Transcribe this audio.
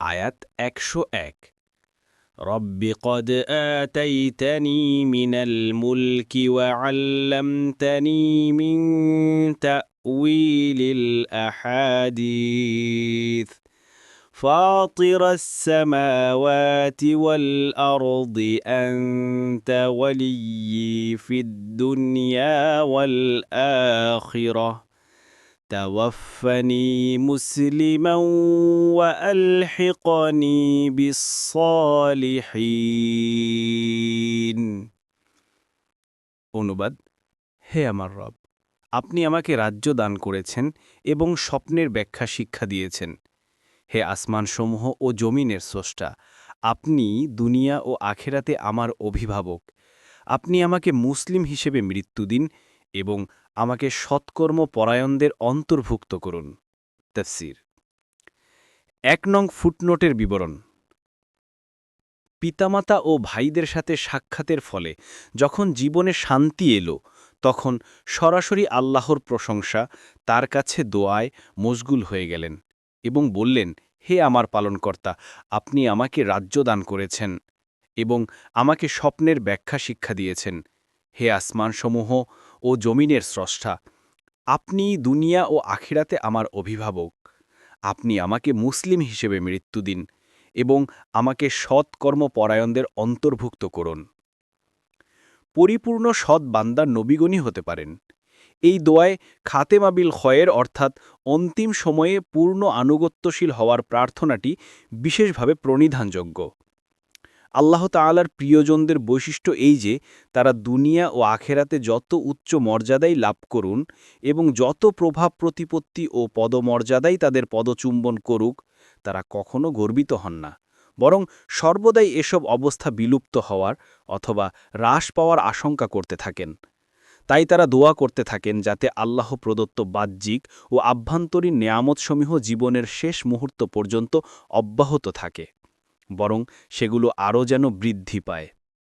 আয়াত একশো এক رب قد آتيتني من الملك وعلمتني من تأويل الأحاديث فاطر السماوات والأرض أنت ولي في الدنيا والآخرة توفني مسلما وألحقني بالصالحين অনুবাদ হে আমার রব আপনি আমাকে রাজ্য দান করেছেন এবং স্বপ্নের ব্যাখ্যা শিক্ষা দিয়েছেন হে আসমানসমূহ ও জমিনের স্রষ্টা আপনি দুনিয়া ও আখেরাতে আমার অভিভাবক আপনি আমাকে মুসলিম হিসেবে মৃত্যু দিন এবং আমাকে সৎকর্ম পরায়ণদের অন্তর্ভুক্ত করুন। তফসির। এক নং ফুটনোটের বিবরণ। পিতামাতা ও ভাইদের সাথে সাক্ষাতের ফলে যখন জীবনে শান্তি এলো, তখন সরাসরি আল্লাহর প্রশংসা, তার কাছে দোয়ায় মশগুল হয়ে গেলেন এবং বললেন, হে আমার পালনকর্তা, আপনি আমাকে রাজ্য দান করেছেন এবং আমাকে স্বপ্নের ব্যাখ্যা শিক্ষা দিয়েছেন। হে আসমানসমূহ ও জমিনের স্রষ্টা, আপনি দুনিয়া ও আখিরাতে আমার অভিভাবক। আপনি আমাকে মুসলিম হিসেবে মৃত্যু দিন এবং আমাকে সৎকর্মপরায়ণদের অন্তর্ভুক্ত করুন। পরিপূর্ণ সৎ বান্দা নবীগণী হতে পারেন। এই দোয়ায় খাতেমাবিল খয়ের অর্থাৎ অন্তিম সময়ে পূর্ণ আনুগত্যশীল হওয়ার প্রার্থনাটি বিশেষভাবে প্রণিধানযোগ্য। আল্লাহ তাআলার প্রিয়জনদের বৈশিষ্ট্য এই যে, তারা দুনিয়া ও আখেরাতে যত উচ্চ মর্যাদাই লাভ করুন এবং যত প্রভাব প্রতিপত্তি ও পদমর্যাদাই তাদের পদচুম্বন করুক, তারা কখনো গর্বিত হন না। বরং সর্বদাই এসব অবস্থা বিলুপ্ত হওয়ার অথবা হ্রাস পাওয়ার আশঙ্কা করতে থাকেন। তাই তারা দোয়া করতে থাকেন যাতে আল্লাহ প্রদত্ত বাহ্যিক ও আভ্যন্তরীণ নেয়ামতসমূহ জীবনের শেষ মুহূর্ত পর্যন্ত অব্যাহত থাকে। বরং সেগুলো আরও যেন বৃদ্ধি পায়।